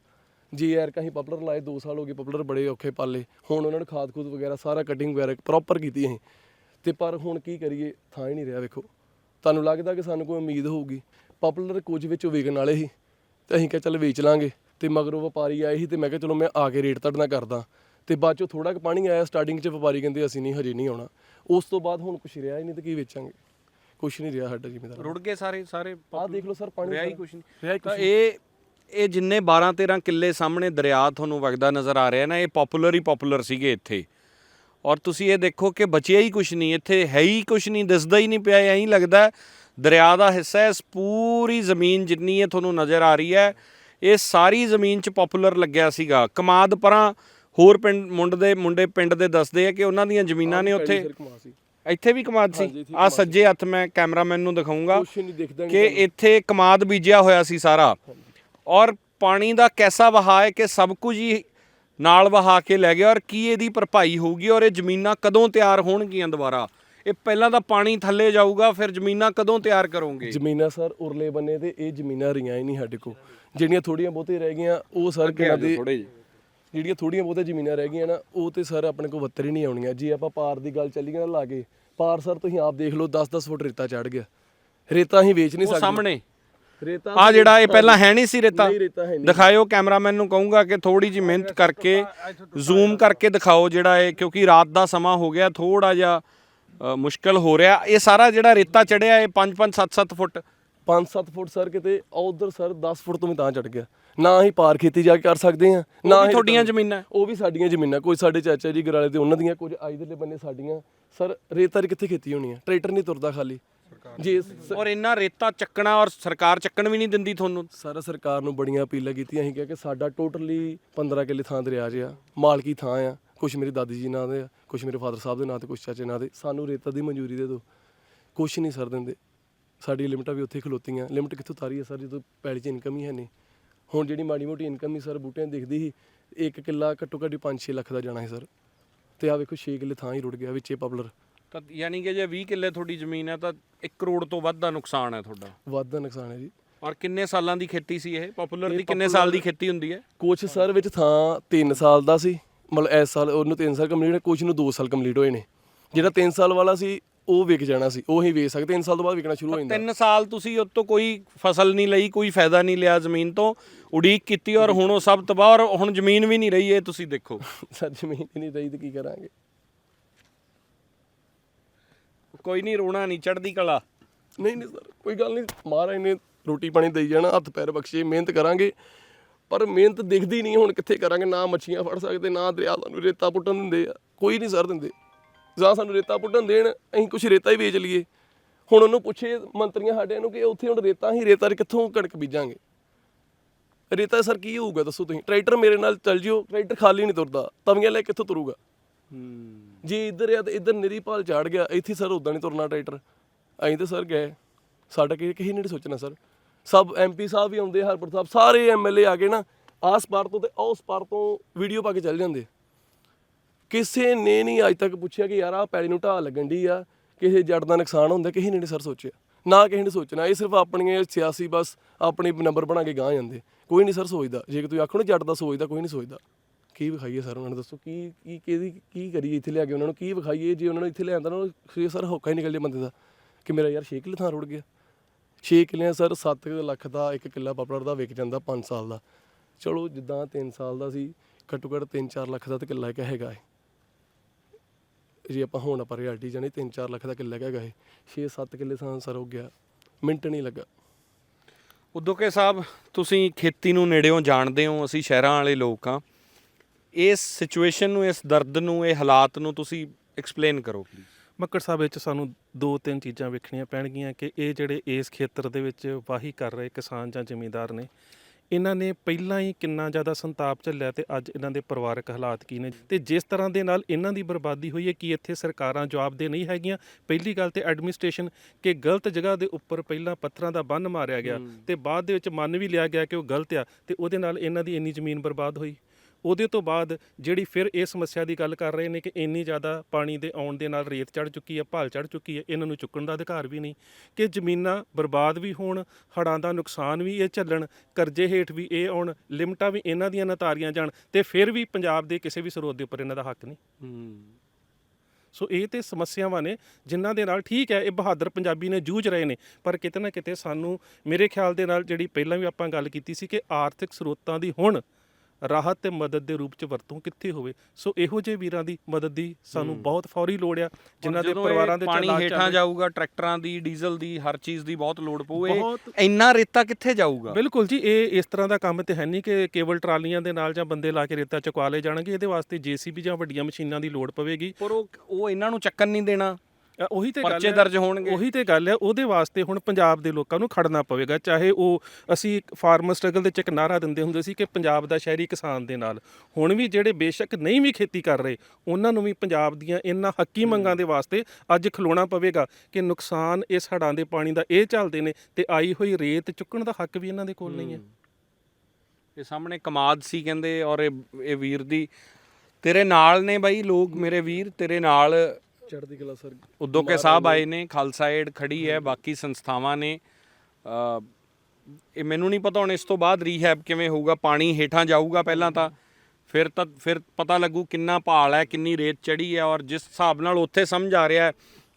ਜੀ ਯਾਰ ਕਹੀਂ ਪਪਲਰ ਲਾਏ 2 ਸਾਲ ਹੋ ਗਏ ਪਪਲਰ ਬੜੇ ਔਖੇ ਪਾਲੇ। ਹੁਣ ਉਹਨਾਂ ਨੂੰ ਖਾਦ ਖੂਦ ਵਗੈਰਾ ਸਾਰਾ ਕਟਿੰਗ ਵਗੈਰਾ ਪ੍ਰੋਪਰ ਕੀਤੀ ਅਸੀਂ। ਤੇ ਪਰ ਹੁਣ ਕੀ ਕਰੀਏ ਥਾਂ ਹੀ ਨਹੀਂ ਰਿਹਾ ਵੇਖੋ। ਤੁਹਾਨੂੰ ਲੱਗਦਾ ਕਿ ਸਾਨੂੰ ਕੋਈ ਉਮੀਦ ਹੋਊਗੀ? ਪਪਲਰ ਕੁਝ ਵਿੱਚ ਵਿਕਣ ਵਾਲੇ ਸੀ ਤੇ ਅਸੀਂ ਕਿਹਾ ਚੱਲ ਵੇਚ ਲਾਂਗੇ। ਤੇ ਮਗਰੋਂ ਵਪਾਰੀ ਆਏ ਸੀ ਤੇ ਮੈਂ ਕਿਹਾ ਚਲੋ ਮੈਂ ਆ ਕੇ ਰੇਟ ਤੁਹਾਡੇ ਨਾਲ ਕਰਦਾ। ਤੇ ਬਾਅਦ ਚੋਂ ਥੋੜਾ ਕੁ ਪਾਣੀ ਆਇਆ ਸਟਾਰਟਿੰਗ 'ਚ ਵਪਾਰੀ ਕਹਿੰਦੇ ਅਸੀਂ ਨਹੀਂ ਹਜੇ ਨਹੀਂ ਆਉਣਾ। ਉਸ ਤੋਂ ਬਾਅਦ ਹੁਣ ਕੁਝ ਰਿਹਾ ਹੀ ਨਹੀਂ ਤੇ ਕੀ ਵੇਚਾਂਗੇ? ਕੁਝ ਨਹੀਂ ਰਿਹਾ ਸਾਡਾ ਜ਼ਿਮੀਦਾਰ ਰੁੜ ਗਏ ਸਾਰੇ ਸਾਰੇ ਆਹ ਦੇਖ ਲਓ ਸਰ ਪਾਣੀ ਰਿਹਾ ਹੀ। ਕੁਛ ਨਹੀਂ। ਤਾਂ ਕੁਛ ਇਹ ਇਹ ਜਿੰਨੇ 12 13 ਕਿੱਲੇ ਸਾਹਮਣੇ ਦਰਿਆ ਤੁਹਾਨੂੰ ਵਗਦਾ ਨਜ਼ਰ ਆ ਰਿਹਾ ਨਾ ਇਹ ਪਪੂਲਰ ਹੀ ਪਪੂਲਰ ਸੀਗੇ ਇੱਥੇ। ਔਰ ਤੁਸੀਂ ਇਹ ਦੇਖੋ ਕਿ ਬਚਿਆ ਹੀ ਕੁਛ ਨਹੀਂ ਇੱਥੇ ਹੈ ਹੀ ਕੁਛ ਨਹੀਂ ਦਿਸਦਾ ਹੀ ਨਹੀਂ ਪਿਆ ਐਂ ਲੱਗਦਾ ਦਰਿਆ ਦਾ ਹਿੱਸਾ ਇਸ ਪੂਰੀ ਜ਼ਮੀਨ ਜਿੰਨੀ ਇਹ ਤੁਹਾਨੂੰ ਨਜ਼ਰ ਆ ਰਹੀ ਹੈ ਇਹ ਸਾਰੀ ਜ਼ਮੀਨ 'ਚ ਪਪੂਲਰ ਲੱਗਿਆ ਸੀਗਾ। ਕਮਾਦ ਪਰਾਂ ਹੋਰ ਪਿੰਡ ਮੁੰਡ ਦੇ ਮੁੰਡੇ ਪਿੰਡ ਦੇ ਦੱਸਦੇ ਆ ਕਿ ਉਹਨਾਂ ਦੀਆਂ ਜ਼ਮੀਨਾਂ ਨੇ ਉੱਥੇ ਇੱਥੇ ਵੀ ਕਮਾਦ ਸੀ। ਆ ਸੱਜੇ ਹੱਥ ਮੈਂ ਕੈਮਰਾਮੈਨ ਨੂੰ ਦਿਖਾਉਂਗਾ ਕਿ ਇੱਥੇ ਕਮਾਦ ਬੀਜਿਆ ਹੋਇਆ ਸੀ ਸਾਰਾ। ਔਰ ਪਾਣੀ ਦਾ ਕੈਸਾ ਵਹਾਅ ਹੈ ਕਿ ਸਭ ਕੁਝ ਹੀ ਨਾਲ ਵਹਾ ਕੇ ਲੈ ਗਿਆ ਔਰ ਕੀ ਇਹਦੀ ਭਰਪਾਈ ਹੋਊਗੀ ਔਰ ਇਹ ਜ਼ਮੀਨਾਂ ਕਦੋਂ ਤਿਆਰ ਹੋਣਗੀਆਂ ਦੁਬਾਰਾ? ਇਹ ਪਹਿਲਾਂ ਤਾਂ ਪਾਣੀ ਥੱਲੇ ਜਾਊਗਾ ਫਿਰ ਜ਼ਮੀਨਾਂ ਕਦੋਂ ਤਿਆਰ ਕਰੋਗੇ? ਜ਼ਮੀਨਾਂ ਸਰ ਉਰਲੇ ਬੰਨੇ ਤੇ ਇਹ ਜ਼ਮੀਨਾਂ ਰਹੀਆਂ ਹੀ ਨਹੀਂ ਸਾਡੇ ਕੋਲ। ਜਿਹੜੀਆਂ ਥੋੜੀਆਂ ਬਹੁਤੇ ਰਹਿ ਗਈਆਂ ਉਹ ਸਰ ਕਿਹਨਾਂ ਦੇ ਥੋੜੇ ਜਿਹੇ। ਜਿਹੜੀਆਂ ਥੋੜੀਆਂ ਬਹੁਤੇ ਜ਼ਮੀਨਾਂ ਰਹਿ ਗਈਆਂ ਨਾ ਉਹ ਤੇ ਸਰ ਆਪਣੇ ਕੋਲ ਵੱਤਰ ਹੀ ਨਹੀਂ ਆਉਣੀਆਂ। ਜੇ ਆਪਾਂ ਪਾਰ ਦੀ ਗੱਲ ਚੱਲੀਏ ਨਾ ਲਾਗੇ ਪਾਰ ਸਰ ਤੁਸੀਂ ਆਪ ਦੇਖ ਲਓ 10-10 ਫੁੱਟ ਰੇਤਾ ਚੜ ਗਿਆ। ਰੇਤਾ ਅਸੀਂ ਵੇਚ ਨਹੀਂ ਉਹ ਸਕਦੇ। ਸਾਹਮਣੇ। ਰੇਤਾ ਆ ਜਿਹੜਾ ਇਹ ਪਹਿਲਾਂ ਹੈ ਨਹੀਂ ਸੀ ਰੇਤਾ। ਨਹੀਂ ਰੇਤਾ ਹੈ ਨਹੀਂ। ਦਿਖਾਇਓ ਕੈਮਰਾਮੈਨ ਨੂੰ ਕਹੂੰਗਾ ਕਿ ਥੋੜੀ ਜੀ ਮਿਹਨਤ ਕਰਕੇ ਜ਼ੂਮ ਕਰਕੇ ਦਿਖਾਓ ਜਿਹੜਾ ਇਹ ਕਿਉਂਕਿ ਰਾਤ ਦਾ ਸਮਾਂ ਹੋ ਗਿਆ ਥੋੜਾ ਜਿਹਾ ਮੁਸ਼ਕਲ ਹੋ ਰਿਹਾ। ਇਹ ਸਾਰਾ ਜਿਹੜਾ ਰੇਤਾ ਚੜਿਆ ਇਹ 5-5 7-7 ਫੁੱਟ। 5-7 ਫੁੱਟ ਸਰ ਕਿਤੇ ਉਧਰ ਸਰ 10 ਫੁੱਟ ਤੋਂ ਵੀ ਤਾਂ ਚੜ ਗਿਆ। ਨਾ ਅਸੀਂ ਪਾਰ ਖੇਤੀ ਜਾ ਕੇ ਕਰ ਸਕਦੇ ਹਾਂ ਉਹ ਨਾ ਅਸੀਂ ਤੁਹਾਡੀਆਂ ਜ਼ਮੀਨਾਂ ਉਹ ਵੀ ਸਾਡੀਆਂ ਜ਼ਮੀਨਾਂ ਕੋਈ ਸਾਡੇ ਚਾਚਾ ਜੀ ਗਰਾਲੇ ਤੇ ਉਹਨਾਂ ਦੀਆਂ ਕੁਝ ਇਧਰਲੇ ਬੰਨੇ ਸਾਡੀਆਂ। ਸਰ ਰੇਤਾ 'ਚ ਕਿੱਥੇ ਖੇਤੀ ਹੋਣੀ ਹੈ? ਟਰੈਕਟਰ ਨਹੀਂ ਤੁਰਦਾ ਖਾਲੀ। ਜੇ ਸ- ਔਰ ਇੰਨਾ ਰੇਤਾ ਚੱਕਣਾ ਔਰ ਸਰਕਾਰ ਚੱਕਣ ਵੀ ਨਹੀਂ ਦਿੰਦੀ ਤੁਹਾਨੂੰ? ਸਾਰਾ ਸਰਕਾਰ ਨੂੰ ਬੜੀਆਂ ਅਪੀਲਾਂ ਕੀਤੀਆਂ। ਅਸੀਂ ਕਿਹਾ ਕਿ ਸਾਡਾ ਟੋਟਲੀ 15 ਕਿੱਲੇ ਥਾਂ ਦਰਿਆ 'ਚ ਆ ਮਾਲਕੀ ਥਾਂ ਆ। ਕੁਝ ਮੇਰੇ ਦਾਦੀ ਜੀ ਨਾਂ ਦੇ ਆ ਕੁਝ ਮੇਰੇ ਫਾਦਰ ਸਾਹਿਬ ਦੇ ਨਾਂ ਤੇ ਕੁਝ ਚਾਚੇ ਨਾਂ ਦੇ। ਸਾਨੂੰ ਰੇਤਾ ਦੀ ਮਨਜ਼ੂਰੀ ਦੇ ਦਿਓ। ਕੁਝ ਨਹੀਂ ਸਰ ਦਿੰਦੇ। ਸਾਡੀ ਲਿਮਟਾਂ ਵੀ ਉੱਥੇ ਖਲੋਤੀਆਂ। ਲਿਮਟ ਕਿੱਥੋਂ ਤਾਰੀ ਹੈ ਸਰ ਜਦੋਂ ਪੈਲੀ 'ਚ ਇਨਕਮ ਹੀ ਹੈ ਨਹੀਂ। ਹੁਣ ਜਿਹੜੀ ਮਾੜੀ ਮੋਟੀ ਇਨਕਮ ਹੀ ਸਰ ਬੂਟਿਆਂ ਦੀ ਦਿਖਦੀ ਸੀ ਇੱਕ ਕਿੱਲਾ ਘੱਟੋ ਘੱਟ 5-6 ਲੱਖ ਦਾ ਜਾਣਾ ਹੈ ਸਰ। ਤੇ ਆ ਵੇਖੋ 6 ਕਿੱਲੇ ਥਾਂ ਹੀ ਰੁੜ ਗਿਆ ਵਿੱਚੇ ਪਪਲਰ। ਤਾਂ ਯਾਨੀ ਕਿ ਜੇ 20 ਕਿੱਲੇ ਤੁਹਾਡੀ ਜ਼ਮੀਨ ਹੈ ਤਾਂ 1 ਕਰੋੜ ਤੋਂ ਵੱਧ ਦਾ ਨੁਕਸਾਨ ਹੈ ਤੁਹਾਡਾ। ਵੱਧ ਦਾ ਨੁਕਸਾਨ ਹੈ ਜੀ। ਔਰ ਕਿੰਨੇ ਸਾਲਾਂ ਦੀ ਖੇਤੀ ਸੀ ਇਹ? ਪਪੂਲਰ ਦੀ ਕਿੰਨੇ ਸਾਲ ਦੀ ਖੇਤੀ ਹੁੰਦੀ ਹੈ? ਕੁਛ ਸਰ ਵਿੱਚ ਥਾਂ 3 ਸਾਲ ਦਾ ਸੀ। ਮਤਲਬ ਇਸ ਸਾਲ ਉਹਨੂੰ 3 ਸਾਲ ਕੰਪਲੀਟ ਹੋਏ ਕੁਛ ਨੂੰ 2 ਸਾਲ ਕੰਪਲੀਟ ਹੋਏ ਨੇ। ਜਿਹੜਾ 3 ਸਾਲ ਵਾਲਾ ਸੀ ਉਹ ਵਿਕ ਜਾਣਾ ਸੀ। ਉਹ ਹੀ ਵੇਚ ਸਕਦੇ 3 ਸਾਲ ਤੋਂ ਬਾਅਦ ਵਿਕਣਾ ਸ਼ੁਰੂ ਹੋ ਜਾਂਦਾ। 3 ਸਾਲ ਤੁਸੀਂ ਉਹ ਤੋਂ ਕੋਈ ਫਸਲ ਨਹੀਂ ਲਈ ਕੋਈ ਫਾਇਦਾ ਨਹੀਂ ਲਿਆ ਜ਼ਮੀਨ ਤੋਂ ਉਡੀਕ ਕੀਤੀ ਔਰ ਹੁਣ ਉਹ ਸਭ ਤਬਾਹ ਔਰ ਹੁਣ ਜ਼ਮੀਨ ਵੀ ਨਹੀਂ ਰਹੀ ਇਹ ਤੁਸੀਂ ਦੇਖੋ। ਸਰ ਜ਼ਮੀਨ ਹੀ ਨਹੀਂ ਰਹੀ ਤੇ ਕੀ ਕਰਾਂਗੇ? ਕੋਈ ਨਹੀਂ ਰੋਣਾ ਨਹੀਂ ਚੜਦੀ ਕਲਾ। ਨਹੀਂ ਨਹੀਂ ਸਰ ਕੋਈ ਗੱਲ ਨਹੀਂ। ਮਹਾਰਾਜ ਨੇ ਰੋਟੀ ਪਾਣੀ ਦੇਈ ਜਾਣਾ ਹੱਥ ਪੈਰ ਬਖਸ਼ੇ ਮਿਹਨਤ ਕਰਾਂਗੇ। ਪਰ ਮਿਹਨਤ ਦਿਖਦੀ ਨਹੀਂ ਹੁਣ ਕਿੱਥੇ ਕਰਾਂਗੇ? ਨਾ ਮੱਛੀਆਂ ਫੜ ਸਕਦੇ ਨਾ ਦਰਿਆ ਸਾਨੂੰ ਰੇਤਾ ਪੁੱਟਣ ਦਿੰਦੇ ਆ। ਕੋਈ ਨਹੀਂ ਸਰ ਦਿੰਦੇ। ਜਾਂ ਸਾਨੂੰ ਰੇਤਾ ਪੁੱਟਣ ਦੇਣ ਅਸੀਂ ਕੁਝ ਰੇਤਾ ਹੀ ਵੇਚ ਲਈਏ। ਹੁਣ ਉਹਨੂੰ ਪੁੱਛੇ ਮੰਤਰੀਆਂ ਸਾਡਿਆਂ ਨੂੰ ਕਿ ਉੱਥੇ ਹੁਣ ਰੇਤਾ ਹੀ ਰੇਤਾ ਕਿੱਥੋਂ ਕਣਕ ਬੀਜਾਂਗੇ? ਰੇਤਾ ਸਰ ਕੀ ਹੋਊਗਾ ਦੱਸੋ ਤੁਸੀਂ? ਟਰੈਕਟਰ ਮੇਰੇ ਨਾਲ ਚੱਲ ਜਿਓ ਟਰੈਕਟਰ ਖਾਲੀ ਨਹੀਂ ਤੁਰਦਾ। ਤਵੀਆਂ ਲੈ ਕੇ ਕਿੱਥੋਂ ਤੁਰੂਗਾ? ਜੇ ਇੱਧਰ ਆ ਤੇ ਇੱਧਰ ਨਿਰੀ ਭਾਲ ਝਾੜ ਗਿਆ, ਇੱਥੇ ਸਰ ਉਦਾਂ ਨਹੀਂ ਤੁਰਨਾ ਟਰੈਕਟਰ। ਅਸੀਂ ਤਾਂ ਸਰ ਗਏ। ਸਾਡਾ ਕਿ ਕਿਸੇ ਨੇ ਨਹੀਂ ਸੋਚਣਾ ਸਰ। ਸਭ ਐਮਪੀ ਸਾਹਿਬ ਵੀ ਆਉਂਦੇ ਹਰਪ੍ਰੀਤ ਸਾਹਿਬ, ਸਾਰੇ ਐਮਐਲਏ ਆ ਕੇ ਨਾ, ਆਸ ਪਾਰ ਤੋਂ ਤੇ ਉਸ ਪਾਰ ਤੋਂ ਵੀਡੀਓ ਪਾ ਕੇ ਚੱਲ ਜਾਂਦੇ। ਕਿਸੇ ਨੇ ਨਹੀਂ ਅੱਜ ਤੱਕ ਪੁੱਛਿਆ ਕਿ ਯਾਰ ਆ ਪੈਲੀ ਨੂੰ ਢਾਹ ਲੱਗਣ ਦੀ ਆ, ਕਿਸੇ ਜੜ ਦਾ ਨੁਕਸਾਨ ਹੁੰਦਾ, ਕਿਸੇ ਨੇ ਨਹੀਂ ਸਰ ਸੋਚਿਆ। ਨਾ ਕਿਸੇ ਨੇ ਸੋਚਣਾ, ਇਹ ਸਿਰਫ ਆਪਣੀਆਂ ਸਿਆਸੀ ਬਸ ਆਪਣੇ ਨੰਬਰ ਬਣਾ ਕੇ ਗਾਂ ਜਾਂਦੇ। ਕੋਈ ਨਹੀਂ ਸਰ ਸੋਚਦਾ। ਜੇ ਤੁਸੀਂ ਆਖੋ ਨਾ ਜੱਟ ਦਾ ਸੋਚਦਾ, ਕੋਈ ਨਹੀਂ ਸੋਚਦਾ। ਕੀ ਵਿਖਾਈਏ ਸਰ ਉਹਨਾਂ ਨੂੰ? ਦੱਸੋ ਕੀ ਕੀ, ਕਿਹਦੀ, ਕੀ ਕਰੀਏ ਇੱਥੇ ਲਿਆ ਕੇ ਉਹਨਾਂ ਨੂੰ? ਕੀ ਵਿਖਾਈਏ ਜੇ ਉਹਨਾਂ ਨੂੰ ਇੱਥੇ ਲਿਆਂਦਾ ਨਾ, ਫਿਰ ਸਰ ਹੋਕਾ ਹੀ ਨਿਕਲ ਜੇ ਬੰਦੇ ਦਾ ਕਿ ਮੇਰਾ ਯਾਰ 6 ਕਿੱਲੇ ਥਾਂ ਰੁੜ ਗਿਆ। 6 ਕਿੱਲਿਆਂ ਸਰ 7 ਲੱਖ ਦਾ ਇੱਕ ਕਿੱਲਾ ਪਪਲਰ ਦਾ ਵਿਕ ਜਾਂਦਾ 5 ਸਾਲ ਦਾ। ਚਲੋ ਜਿੱਦਾਂ 3 ਸਾਲ ਦਾ ਸੀ, ਘੱਟੋ ਘੱਟ 3-4 ਲੱਖ ਦਾ ਤਾਂ ਕਿੱਲਾ ਇੱਕ ਹੈਗਾ ਹੈ ਜੇ ਆਪਾਂ ਹੁਣ ਆਪਾਂ ਰਿਐਲਿਟੀ ਜਾਣੀ 3-4 ਲੱਖ ਦਾ ਕਿੱਲਾ ਹੈਗਾ ਹੈ 6-7 ਕਿੱਲੇ ਥਾਂ ਸਰ ਹੋ ਗਿਆ। ਮਿੰਟ ਨਹੀਂ ਲੱਗਾ। ਉਦੋਕੇ ਸਾਹਿਬ ਤੁਸੀਂ ਖੇਤੀ ਨੂੰ ਨੇੜਿਓਂ ਜਾਣਦੇ ਹੋ, ਅਸੀਂ ਸ਼ਹਿਰਾਂ ਵਾਲੇ ਲੋਕ ਆ ਇਸ ਸਿਚੁਏਸ਼ਨ ਨੂੰ ਇਸ ਦਰਦ ਨੂੰ ਇਹ ਹਾਲਾਤ ਨੂੰ ਤੁਸੀਂ ਐਕਸਪਲੇਨ ਕਰੋ ਪਲੀਜ਼ ਮੱਕੜ ਸਾਹਿਬ ਵਿੱਚ ਸਾਨੂੰ ਦੋ ਤਿੰਨ ਚੀਜ਼ਾਂ ਵੇਖਣੀਆਂ ਪੈਣਗੀਆਂ ਕਿ ਇਹ ਜਿਹੜੇ ਇਸ ਖੇਤਰ ਦੇ ਵਿੱਚ ਵਾਹੀ ਕਰ ਰਹੇ ਕਿਸਾਨ ਜਾਂ ਜ਼ਿਮੀਂਦਾਰ ਨੇ ਇਹਨਾਂ ਨੇ ਪਹਿਲਾਂ ਹੀ ਕਿੰਨਾ ਜ਼ਿਆਦਾ ਸੰਤਾਪ ਝੱਲਿਆ ਤੇ ਅੱਜ ਇਹਨਾਂ ਦੇ ਪਰਿਵਾਰਕ ਹਾਲਾਤ ਕੀ ਨੇ? ਤੇ ਜਿਸ ਤਰ੍ਹਾਂ ਦੇ ਨਾਲ ਇਹਨਾਂ ਦੀ ਬਰਬਾਦੀ ਹੋਈ ਹੈ ਕਿ ਇੱਥੇ ਸਰਕਾਰਾਂ ਜਵਾਬਦੇ ਨਹੀਂ ਹੈਗੀਆਂ? ਪਹਿਲੀ ਗੱਲ ਤੇ ਐਡਮਿਨਿਸਟ੍ਰੇਸ਼ਨ ਕਿ ਗਲਤ ਜਗ੍ਹਾ ਦੇ ਉੱਪਰ ਪਹਿਲਾਂ ਪੱਥਰਾਂ ਦਾ ਬੰਨ ਮਾਰਿਆ ਗਿਆ ਤੇ ਬਾਅਦ ਦੇ ਵਿੱਚ ਮੰਨ ਵੀ ਲਿਆ ਗਿਆ ਕਿ ਉਹ ਗਲਤ ਆ ਤੇ ਉਹਦੇ ਨਾਲ ਇਹਨਾਂ ਦੀ ਇੰਨੀ ਜ਼ਮੀਨ ਬਰਬਾਦ ਹੋਈ। ਉਹਦੇ ਤੋਂ ਬਾਅਦ ਜਿਹੜੀ ਫਿਰ ਇਹ ਸਮੱਸਿਆ ਦੀ ਗੱਲ ਕਰ ਰਹੇ ਨੇ ਕਿ ਇੰਨੀ ਜ਼ਿਆਦਾ ਪਾਣੀ ਦੇ ਆਉਣ ਦੇ ਨਾਲ ਰੇਤ ਚੜ ਚੁੱਕੀ ਹੈ ਭਾਲ ਚੜ ਚੁੱਕੀ ਹੈ ਇਹਨਾਂ ਨੂੰ ਚੁੱਕਣ ਦਾ ਅਧਿਕਾਰ ਵੀ ਨਹੀਂ ਕਿ ਜ਼ਮੀਨਾਂ ਬਰਬਾਦ ਵੀ ਹੋਣ ਹੜਾਂ ਦਾ ਨੁਕਸਾਨ ਵੀ ਇਹ ਝੱਲਣ ਕਰਜ਼ੇ ਹੇਠ ਵੀ ਇਹ ਆਉਣ ਲਿਮਟਾਂ ਵੀ ਇਹਨਾਂ ਦੀਆਂ ਨਤਾਰੀਆਂ ਜਾਣ ਤੇ ਫਿਰ ਵੀ ਪੰਜਾਬ ਦੇ ਕਿਸੇ ਵੀ ਸਰੋਤ ਦੇ ਉੱਪਰ ਇਹਨਾਂ ਦਾ ਹੱਕ ਨਹੀਂ। ਸੋ ਇਹ ਤੇ ਸਮੱਸਿਆਵਾਂ ਨੇ ਜਿਨ੍ਹਾਂ ਦੇ ਨਾਲ ਠੀਕ ਹੈ ਇਹ ਬਹਾਦਰ ਪੰਜਾਬੀ ਨੇ ਜੂਝ ਰਹੇ ਨੇ ਪਰ ਕਿਤੇ ਨਾ ਕਿਤੇ ਸਾਨੂੰ ਮੇਰੇ ਖਿਆਲ ਦੇ ਨਾਲ ਜਿਹੜੀ ਪਹਿਲਾਂ ਵੀ ਆਪਾਂ ਗੱਲ ਕੀਤੀ ਸੀ ਕਿ ਆਰਥਿਕ ਸਰੋਤਾਂ ਦੀ ਹੁਣ ਰਾਹਤ ਤੇ ਮਦਦ ਦੇ ਰੂਪ ਚ ਵਰਤੋਂ ਕਿੱਥੇ ਹੋਵੇ? ਸੋ ਇਹੋ ਜਿਹੇ ਵੀਰਾਂ ਦੀ ਮਦਦ ਦੀ ਸਾਨੂੰ ਬਹੁਤ ਫੌਰੀ ਲੋੜ ਆ ਜਿਨ੍ਹਾਂ ਦੇ ਪਰਿਵਾਰਾਂ ਦੇ ਪਾਣੀ ਹੇਠਾਂ ਜਾਊਗਾ ਟਰੈਕਟਰਾਂ ਦੀ ਡੀਜ਼ਲ ਦੀ ਹਰ ਚੀਜ਼ ਦੀ ਬਹੁਤ ਲੋੜ ਪਊ। ਇਹ ਇੰਨਾ ਰੇਤਾ ਕਿੱਥੇ ਜਾਊਗਾ? ਬਿਲਕੁਲ ਜੀ ਇਹ ਇਸ ਤਰ੍ਹਾਂ ਦਾ ਕੰਮ ਤੇ ਹੈ ਨਹੀਂ ਕਿ ਕੇਵਲ ਟਰਾਲੀਆਂ ਦੇ ਨਾਲ ਜਾਂ ਬੰਦੇ ਲਾ ਕੇ ਰੇਤਾ ਚੁਕਵਾ ਲਏ ਜਾਣਗੇ ਇਹਦੇ ਵਾਸਤੇ ਜੀਸੀਬੀ ਜਾਂ ਵੱਡੀਆਂ ਮਸ਼ੀਨਾਂ ਦੀ ਲੋੜ ਪਵੇਗੀ। ਪਰ ਉਹ ਉਹ ਇਹਨਾਂ ਨੂੰ ਚੱਕਣ ਨਹੀਂ ਦੇਣਾ। ਉਹੀ ਤੇ ਗੱਲ ਪਰਚੇ ਦਰਜ ਹੋਣਗੇ। ਉਹੀ ਤੇ ਗੱਲ ਹੈ ਉਹਦੇ ਵਾਸਤੇ ਹੁਣ ਪੰਜਾਬ ਦੇ ਲੋਕਾਂ ਨੂੰ ਖੜਨਾ ਪਵੇਗਾ। ਚਾਹੇ ਉਹ ਅਸੀਂ ਫਾਰਮਰ ਸਟਰਗਲ ਦੇ ਚ ਇੱਕ ਨਾਰਾ ਦਿੰਦੇ ਹੁੰਦੇ ਸੀ ਕਿ ਪੰਜਾਬ ਦਾ ਸ਼ਹਿਰੀ ਕਿਸਾਨ ਦੇ ਨਾਲ। ਹੁਣ ਵੀ ਜਿਹੜੇ ਬੇਸ਼ੱਕ ਨਹੀਂ ਵੀ ਖੇਤੀ ਕਰ ਰਹੇ ਉਹਨਾਂ ਨੂੰ ਵੀ ਪੰਜਾਬ ਦੀਆਂ ਇਹਨਾਂ ਹੱਕੀ ਮੰਗਾਂ ਦੇ ਵਾਸਤੇ ਅੱਜ ਖਲੋਣਾ ਪਵੇਗਾ ਕਿ ਨੁਕਸਾਨ ਇਸ ਹੜਾਂ ਦੇ ਪਾਣੀ ਦਾ ਇਹ ਚੱਲਦੇ ਨੇ ਤੇ ਆਈ ਹੋਈ ਰੇਤ ਚੁੱਕਣ ਦਾ ਹੱਕ ਵੀ ਇਹਨਾਂ ਦੇ ਕੋਲ ਨਹੀਂ ਹੈ। ਇਹ ਸਾਹਮਣੇ ਕਮਾਦ ਸੀ ਕਹਿੰਦੇ ਔਰ ਇਹ ਇਹ ਵੀਰ ਦੀ ਤੇਰੇ ਨਾਲ ਨੇ ਬਾਈ ਲੋਕ ਮੇਰੇ ਵੀਰ ਤੇਰੇ ਨਾਲ ਚੜ੍ਹਦੀ ਕਲਾ ਸਰ। ਉਦੋਂ ਕੇ ਸਾਹਿਬ ਆਏ ਨੇ ਖਾਲਸਾ ਏਡ ਖੜੀ ਹੈ ਬਾਕੀ ਸੰਸਥਾਵਾਂ ਨੇ। ਇਹ ਮੈਨੂੰ ਨਹੀਂ ਪਤਾ ਹੁਣ ਇਸ ਤੋਂ ਬਾਅਦ ਰੀਹੈਬ ਕਿਵੇਂ ਹੋਊਗਾ ਪਾਣੀ ਹੇਠਾਂ ਜਾਊਗਾ ਪਹਿਲਾਂ ਤਾਂ। ਫਿਰ ਤਾਂ ਫਿਰ ਪਤਾ ਲੱਗੂ ਕਿੰਨਾ ਭਾਲ ਹੈ ਕਿੰਨੀ ਰੇਤ ਚੜੀ ਹੈ ਔਰ ਜਿਸ ਹਿਸਾਬ ਨਾਲ ਉੱਥੇ ਸਮਝ ਆ ਰਿਹਾ ਹੈ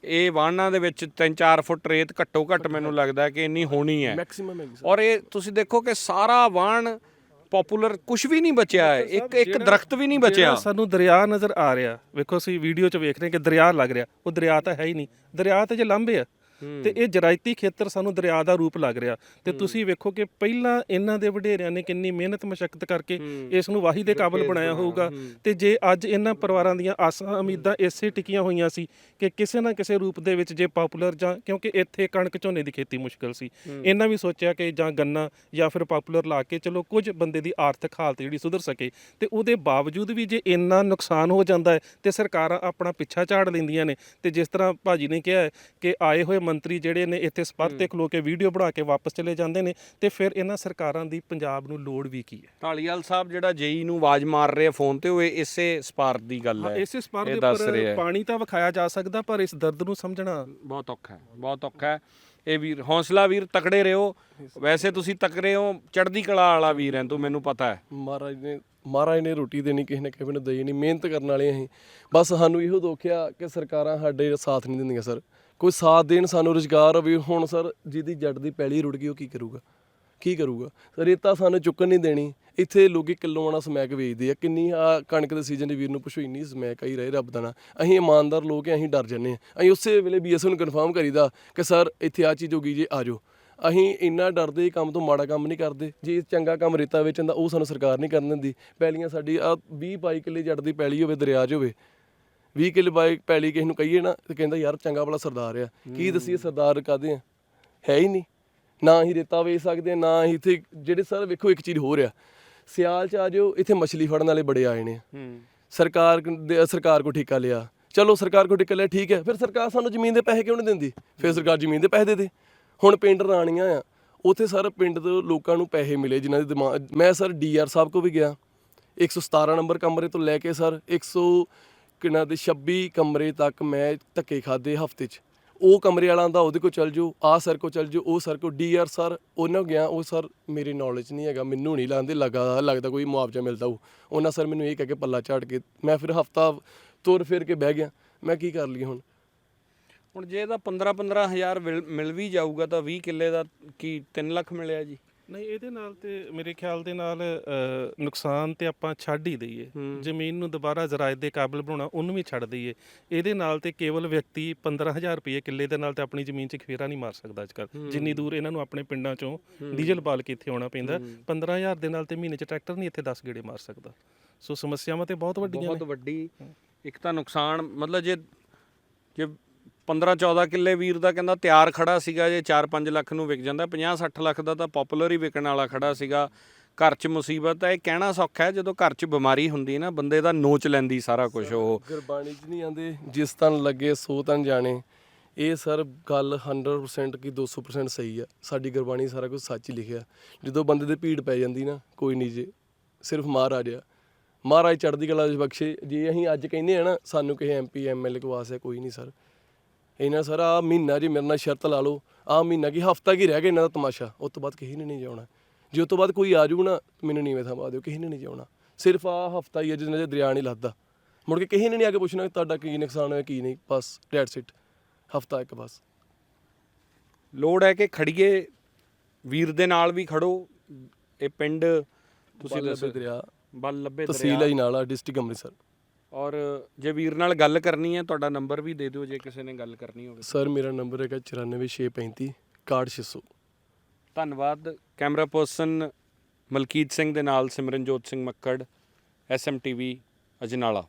ਇਹ ਵਾਹਨਾਂ ਦੇ ਵਿੱਚ 3-4 ਫੁੱਟ ਰੇਤ ਘੱਟੋ ਘੱਟ ਮੈਨੂੰ ਲੱਗਦਾ ਕਿ ਇੰਨੀ ਹੋਣੀ ਹੈ। ਔਰ ਇਹ ਤੁਸੀਂ ਦੇਖੋ ਕਿ ਸਾਰਾ ਵਾਹਣ ਪਪੂਲਰ ਕੁਝ ਵੀ ਨਹੀਂ ਬਚਿਆ ਹੈ। ਇੱਕ ਇੱਕ ਦਰਖਤ ਵੀ ਨਹੀਂ ਬਚਿਆ। ਸਾਨੂੰ ਦਰਿਆ ਨਜ਼ਰ ਆ ਰਿਹਾ ਵੇਖੋ ਅਸੀਂ ਵੀਡੀਓ 'ਚ ਵੇਖ ਰਹੇ ਕਿ ਦਰਿਆ ਲੱਗ ਰਿਹਾ। ਉਹ ਦਰਿਆ ਤਾਂ ਹੈ ਹੀ ਨਹੀਂ। ਦਰਿਆ ਤੇ ਜੇ ਲਾਂਭੇ ਆ। ਤੇ ਇਹ ਜਰਾਇਤੀ ਖੇਤਰ ਸਾਨੂੰ ਦਰਿਆ ਦਾ ਰੂਪ ਲੱਗ ਰਿਹਾ। ਤੇ ਤੁਸੀਂ ਵੇਖੋ ਕਿ ਪਹਿਲਾਂ ਇਹਨਾਂ ਦੇ ਵਡੇਰਿਆਂ ਨੇ ਕਿੰਨੀ ਮਿਹਨਤ ਮਸ਼ੱਕਤ ਕਰਕੇ ਇਸ ਨੂੰ ਵਾਹੀ ਦੇ ਕਾਬਲ ਬਣਾਇਆ ਹੋਊਗਾ। ਤੇ ਜੇ ਅੱਜ ਇਹਨਾਂ ਪਰਿਵਾਰਾਂ ਦੀਆਂ ਆਸਾਂ ਉਮੀਦਾਂ ਇਸੇ ਟਿਕੀਆਂ ਹੋਈਆਂ ਸੀ ਕਿ ਕਿਸੇ ਨਾ ਕਿਸੇ ਰੂਪ ਦੇ ਵਿੱਚ ਜੇ ਪਪੂਲਰ ਜਾਂ ਕਿਉਂਕਿ ਇੱਥੇ ਕਣਕ ਝੋਨੇ ਦੀ ਖੇਤੀ ਮੁਸ਼ਕਲ ਸੀ। ਇਹਨਾਂ ਵੀ ਸੋਚਿਆ ਕਿ ਜਾਂ ਗੰਨਾ ਜਾਂ ਫਿਰ ਪਪੂਲਰ ਲਾ ਕੇ ਚਲੋ ਕੁਝ ਬੰਦੇ ਦੀ ਆਰਥਿਕ ਹਾਲਤ ਜਿਹੜੀ ਸੁਧਰ ਸਕੇ। ਤੇ ਉਹਦੇ ਬਾਵਜੂਦ ਵੀ ਜੇ ਇੰਨਾ ਨੁਕਸਾਨ ਹੋ ਜਾਂਦਾ ਹੈ ਤੇ ਸਰਕਾਰਾਂ ਆਪਣਾ ਪਿੱਛਾ ਝਾੜ ਲੈਂਦੀਆਂ ਨੇ। ਤੇ ਜਿਸ ਤਰ੍ਹਾਂ ਭਾਜੀ ਨੇ ਕਿਹਾ ਕਿ ਆਏ ਹੋਏ ਮੰਤਰੀ ਜਿਹੜੇ ਨੇ ਇੱਥੇ ਸਪਰ ਤੇ ਖਲੋ ਕੇ ਵੀਡੀਓ ਬਣਾ ਕੇ ਵਾਪਸ ਚਲੇ ਜਾਂਦੇ ਨੇ ਤੇ ਫਿਰ ਇਹਨਾਂ ਸਰਕਾਰਾਂ ਦੀ ਪੰਜਾਬ ਨੂੰ ਲੋੜ ਵੀ ਕੀ ਹੈ? ਢਾਲੀਵਾਲ ਸਾਹਿਬ ਜਿਹੜਾ ਜੇਈ ਨੂੰ ਆਵਾਜ਼ ਮਾਰ ਰਹੇ ਆ ਫੋਨ ਤੇ ਉਹ ਇਸੇ ਸਪਾਰਕ ਦੀ ਗੱਲ ਹੈ ਇਸੇ ਸਪਰ ਦੇ ਉੱਪਰ। ਪਾਣੀ ਤਾਂ ਵਿਖਾਇਆ ਜਾ ਸਕਦਾ ਪਰ ਇਸ ਦਰਦ ਨੂੰ ਸਮਝਣਾ ਬਹੁਤ ਔਖਾ ਹੈ ਬਹੁਤ ਔਖਾ ਹੈ। ਇਹ ਵੀਰ ਹੌਸਲਾ ਵੀਰ ਤਕੜੇ ਰਹੋ। ਵੈਸੇ ਤੁਸੀਂ ਤਕੜੇ ਹੋ ਚੜ੍ਹਦੀ ਕਲਾ ਵਾਲਾ ਵੀਰ ਹੈ ਤੂੰ ਮੈਨੂੰ ਪਤਾ ਹੈ। ਮਹਾਰਾਜ ਨੇ ਮਹਾਰਾਜ ਨੇ ਰੋਟੀ ਦੇਣੀ ਕਿਸੇ ਨੇ ਕਿਸੇ ਨੂੰ ਦੇਈ ਨਹੀਂ। ਮਿਹਨਤ ਕਰਨ ਵਾਲੇ ਅਸੀਂ। ਬਸ ਸਾਨੂੰ ਇਹੋ ਦੁੱਖ ਆ ਕਿ ਸਰਕਾਰਾਂ ਸਾਡੇ ਸਾਥ ਨਹੀਂ ਦਿੰਦੀਆਂ ਸਰ। ਕੋਈ ਸਾਥ ਦੇਣ ਸਾਨੂੰ ਰੁਜ਼ਗਾਰ ਹੋਵੇ, ਹੁਣ ਸਰ ਜਿਹਦੀ ਜੱਟ ਦੀ ਪੈਲੀ ਰੁੜ ਗਈ, ਉਹ ਕੀ ਕਰੂਗਾ? ਕੀ ਕਰੂਗਾ? ਰੇਤਾ ਸਾਨੂੰ ਚੁੱਕਣ ਨਹੀਂ ਦੇਣੀ। ਇੱਥੇ ਲੋਕੀ ਕਿਲੋ ਆਣਾ ਸਮੈਕ ਵੇਚਦੇ ਆ। ਕਿੰਨੀ ਆ ਕਣਕ ਦੇ ਸੀਜ਼ਨ ਦੇ ਵੀਰ ਨੂੰ ਪੁੱਛੋ, ਇੰਨੀ ਸਮੈਕ ਆਈ ਰਹੇ ਰੱਬ ਦਾ ਨਾ। ਅਸੀਂ ਇਮਾਨਦਾਰ ਲੋਕ ਆ, ਅਸੀਂ ਡਰ ਜੰਨੇ ਆ। ਅਸੀਂ ਉਸੇ ਵੇਲੇ ਬੀਐਸਐਨ ਨੂੰ ਕਨਫਰਮ ਕਰੀਦਾ ਕਿ ਸਰ ਇੱਥੇ ਆ ਚੀਜ਼ ਹੋ ਗਈ ਜੇ, ਆ ਜਾਓ। ਅਸੀਂ ਇੰਨਾ ਡਰਦੇ ਕੰਮ ਤੋਂ ਮਾੜਾ ਕੰਮ ਨਹੀਂ ਕਰਦੇ। ਜੇ ਚੰਗਾ ਕੰਮ ਰੇਤਾ ਵੇਚਣ ਦਾ, ਉਹ ਸਾਨੂੰ ਸਰਕਾਰ ਨਹੀਂ ਕਰਨ ਦਿੰਦੀ। ਪੈਲੀਆਂ ਸਾਡੀ ਆ 20 22 ਕਿੱਲੇ ਜੱਟ ਦੀ ਪੈਲੀ ਹੋਵੇ, ਦਰਿਆ 'ਚ ਹੋਵੇ। 20 ਕਿੱਲੇ ਬਾਈ ਪੈਲੀ ਕਿਸੇ ਨੂੰ ਕਹੀਏ ਨਾ ਤੇ ਕਹਿੰਦਾ ਯਾਰ ਚੰਗਾ ਭਲਾ ਸਰਦਾਰ ਆ। ਕੀ ਦਸੀਏ ਸਰਦਾਰ ਕਾਦੇ ਆ? ਹੈ ਹੀ ਨਹੀਂ। ਨਾ ਹੀ ਰੇਤਾ ਵੇਚ ਸਕਦੇ ਨਾ ਹੀ ਇੱਥੇ ਜਿਹੜੇ ਸਰ ਵੇਖੋ ਇੱਕ ਚੀਜ਼ ਹੋ ਰਿਹਾ ਸਿਆਲ 'ਚ ਆ ਜਾਓ ਇੱਥੇ ਮਛਲੀ ਫੜਨ ਵਾਲੇ ਬੜੇ ਆਏ ਨੇ। ਸਰਕਾਰ ਦੇ- ਸਰਕਾਰ ਕੋ ਠੇਕਾ ਲਿਆ। ਚਲੋ ਸਰਕਾਰ ਕੋ ਠੇਕਾ ਲਿਆ ਠੀਕ ਹੈ ਫਿਰ ਸਰਕਾਰ ਸਾਨੂੰ ਜ਼ਮੀਨ ਦੇ ਪੈਸੇ ਕਿਉਂ ਨਹੀਂ ਦਿੰਦੀ? ਫਿਰ ਸਰਕਾਰ ਜ਼ਮੀਨ ਦੇ ਪੈਸੇ ਦੇ ਦੇ। ਹੁਣ ਪਿੰਡ ਰਾਣੀਆਂ ਆ ਉੱਥੇ ਸਰ ਪਿੰਡ ਦੇ ਲੋਕਾਂ ਨੂੰ ਪੈਸੇ ਮਿਲੇ ਜਿਨ੍ਹਾਂ ਦੇ ਦਿਮਾਗ ਮੈਂ ਸਰ ਡੀਆਰ ਸਾਹਿਬ ਕੋ ਵੀ ਗਿਆ। 117 ਨੰਬਰ ਕਮਰੇ ਤੋਂ ਲੈ ਕੇ ਸਰ 100 ਕਿੰਨਾ ਦੇ 26 ਕਮਰੇ ਤੱਕ ਮੈਂ ਧੱਕੇ ਖਾਦੇ ਹਫ਼ਤੇ 'ਚ। ਉਹ ਕਮਰੇ ਵਾਲਾ ਦਾ ਉਹਦੇ ਕੋ ਚੱਲ ਜਾਓ ਆ ਸਰ ਕੋ ਚੱਲ ਜਾਓ, ਉਹ ਸਰ ਕੋ ਡੀਆਰ ਸਰ, ਉਹਨਾਂ ਗਿਆ, ਉਹ ਸਰ ਮੇਰੀ ਨੌਲੇਜ ਨਹੀਂ ਹੈਗਾ, ਮੈਨੂੰ ਨਹੀਂ ਲਾਂਦੇ ਲੱਗਾ, ਲੱਗਦਾ ਕੋਈ ਮੁਆਵਜ਼ਾ ਮਿਲਦਾ ਉਹ। ਉਹਨਾਂ ਸਰ ਮੈਨੂੰ ਇਹ ਕਹਿ ਕੇ ਪੱਲਾ ਝਾੜ ਕੇ, ਮੈਂ ਫਿਰ ਹਫਤਾ ਤੁਰ ਫਿਰ ਕੇ ਬਹਿ ਗਿਆ, ਮੈਂ ਕੀ ਕਰ ਲਈ ਹੁਣ? ਹੁਣ ਜੇ ਇਹਦਾ 15 15000 ਮਿਲ ਵੀ ਜਾਊਗਾ ਤਾਂ 20 ਕਿੱਲੇ ਦਾ ਕੀ 3 ਲੱਖ ਮਿਲਿਆ ਜੀ? ਨਹੀਂ ਇਹਦੇ ਨਾਲ ਤੇ ਮੇਰੇ ਖਿਆਲ ਦੇ ਨਾਲ ਅ, ਨੁਕਸਾਨ ਤੇ ਆਪਾਂ ਛੱਡ ਹੀ ਦਈਏ। ਜ਼ਮੀਨ ਨੂੰ ਦੁਬਾਰਾ ਜ਼ਰਾਇਤ ਦੇ ਕਾਬਿਲ ਬਣਾਉਣਾ ਉਹਨੂੰ ਵੀ ਛੱਡ ਦਈਏ। ਇਹਦੇ ਨਾਲ ਤੇ ਕੇਵਲ ਵਿਅਕਤੀ 15000 ਰੁਪਏ ਕਿੱਲੇ ਦੇ ਨਾਲ ਤੇ ਆਪਣੀ ਜ਼ਮੀਨ 'ਚ ਖੇਰਾ ਨਹੀਂ ਮਾਰ ਸਕਦਾ ਅੱਜਕੱਲ ਜਿੰਨੀ ਦੂਰ ਇਹਨਾਂ ਨੂੰ ਆਪਣੇ ਪਿੰਡਾਂ 'ਚੋਂ ਡੀਜ਼ਲ ਬਾਲ ਕੇ ਇੱਥੇ ਆਉਣਾ ਪੈਂਦਾ 15000 ਦੇ ਨਾਲ ਤੇ ਮਹੀਨੇ 'ਚ ਟਰੈਕਟਰ ਨਹੀਂ ਇੱਥੇ 10 ਗੇੜੇ ਮਾਰ ਸਕਦਾ। ਸੋ ਸਮੱਸਿਆਵਾਂ ਤੇ ਬਹੁਤ ਵੱਡੀਆਂ ਬਹੁਤ ਵੱਡੀ ਇੱਕ ਤਾਂ ਨੁਕਸਾਨ ਮਤਲਬ ਜੇ ਜੇ 15 14 ਕਿੱਲੇ ਵੀਰ ਦਾ ਕਹਿੰਦਾ ਤਿਆਰ ਖੜਾ ਸੀਗਾ ਜੇ 4-5 ਲੱਖ ਨੂੰ ਵਿਕ ਜਾਂਦਾ 50 60 ਲੱਖ ਦਾ ਤਾਂ ਪਪੂਲਰ ਹੀ ਵਿਕਣ ਵਾਲਾ ਖੜਾ ਸੀਗਾ। ਘਰ 'ਚ ਮੁਸੀਬਤ ਹੈ ਇਹ ਕਹਿਣਾ ਸੌਖਾ ਹੈ ਜਦੋਂ ਘਰ 'ਚ ਬਿਮਾਰੀ ਹੁੰਦੀ ਨਾ ਬੰਦੇ ਦਾ ਨੋਚ ਲੈਂਦੀ ਸਾਰਾ ਕੁਝ ਉਹ। ਗੁਰਬਾਣੀ 'ਚ ਨਹੀਂ ਆਂਦੇ ਜਿਸ ਤਨ ਲੱਗੇ ਸੋ ਤਨ ਜਾਣੇ। ਇਹ ਸਰ ਗੱਲ 100% ਕੀ 200% ਸਹੀ ਆ। ਸਾਡੀ ਗੁਰਬਾਣੀ ਸਾਰਾ ਕੁਝ ਸੱਚ ਹੀ ਲਿਖਿਆ। ਜਦੋਂ ਬੰਦੇ ਦੇ ਭੀੜ ਪੈ ਜਾਂਦੀ ਨਾ ਕੋਈ ਨਹੀਂ ਜੇ ਸਿਰਫ ਮਹਾਰਾਜ ਆ। ਮਹਾਰਾਜ ਚੜ੍ਹਦੀ ਕਲਾ ਵਿੱਚ ਬਖਸ਼ੇ। ਜੇ ਅਸੀਂ ਅੱਜ ਕਹਿੰਦੇ ਆ ਨਾ ਸਾਨੂੰ ਕਿਸੇ ਐਮਪੀ ਐਮਐਲਏ ਕੋ ਆਸ ਹੈ ਕੋਈ ਨਹੀਂ ਸਰ। ਇਹਨਾਂ ਸਰ ਆ ਮਹੀਨਾ ਜੀ ਮੇਰੇ ਨਾਲ ਸ਼ਰਤ ਲਾ ਲਓ ਆ ਮਹੀਨਾ ਕੀ ਹਫਤਾ ਕੀ ਰਹਿ ਗਿਆ ਇਹਨਾਂ ਦਾ ਤਮਾਸ਼ਾ ਉਸ ਤੋਂ ਬਾਅਦ ਕਿਸੇ ਨੇ ਨਹੀਂ ਜਾਣਾ ਜੇ ਉਸ ਤੋਂ ਬਾਅਦ ਕੋਈ ਆ ਜਾਊ ਨਾ ਮੈਨੂੰ ਨੀਵੇਂ ਥਾਂ ਪਾ ਦਿਓ ਕਿਸੇ ਨੇ ਨਹੀਂ ਜਾਣਾ ਸਿਰਫ ਆ ਹਫਤਾ ਹੀ ਹੈ ਜਿਸ ਨੇ ਦਰਿਆ ਨਹੀਂ ਲੱਦਾ ਮੁੜ ਕੇ ਕਿਸੇ ਨੇ ਨਹੀਂ ਆ ਕੇ ਪੁੱਛਣਾ ਤੁਹਾਡਾ ਕੀ ਨੁਕਸਾਨ ਹੋਇਆ ਕੀ ਨਹੀਂ ਬਸ ਡੈਟਸ ਇਟ ਹਫਤਾ ਇੱਕ ਬਸ। ਲੋੜ ਹੈ ਕਿ ਖੜੀਏ ਵੀਰ ਦੇ ਨਾਲ ਵੀ ਖੜੋ। ਇਹ ਪਿੰਡ ਤੁਸੀਂ ਦੱਸੋ ਦਰਿਆ। ਬਲ ਲੱਭੇ ਤਹਿਸੀਲ ਹੈ ਨਾਲਾ ਡਿਸਟ੍ਰਿਕਟ ਅੰਮ੍ਰਿਤਸਰ। ਔਰ ਜੇ ਵੀਰ ਨਾਲ ਗੱਲ ਕਰਨੀ ਹੈ ਤੁਹਾਡਾ ਨੰਬਰ ਵੀ ਦੇ ਦਿਓ ਜੇ ਕਿਸੇ ਨੇ ਗੱਲ ਕਰਨੀ ਹੋਵੇ। ਸਰ ਮੇਰਾ ਨੰਬਰ ਹੈਗਾ 94635 6100 ਧੰਨਵਾਦ। ਕੈਮਰਾ ਪਰਸਨ ਮਲਕੀਤ ਸਿੰਘ ਦੇ ਨਾਲ ਸਿਮਰਨਜੋਤ ਸਿੰਘ ਮੱਕੜ ਐਸਐਮਟੀਵੀ ਅਜਨਾਲਾ।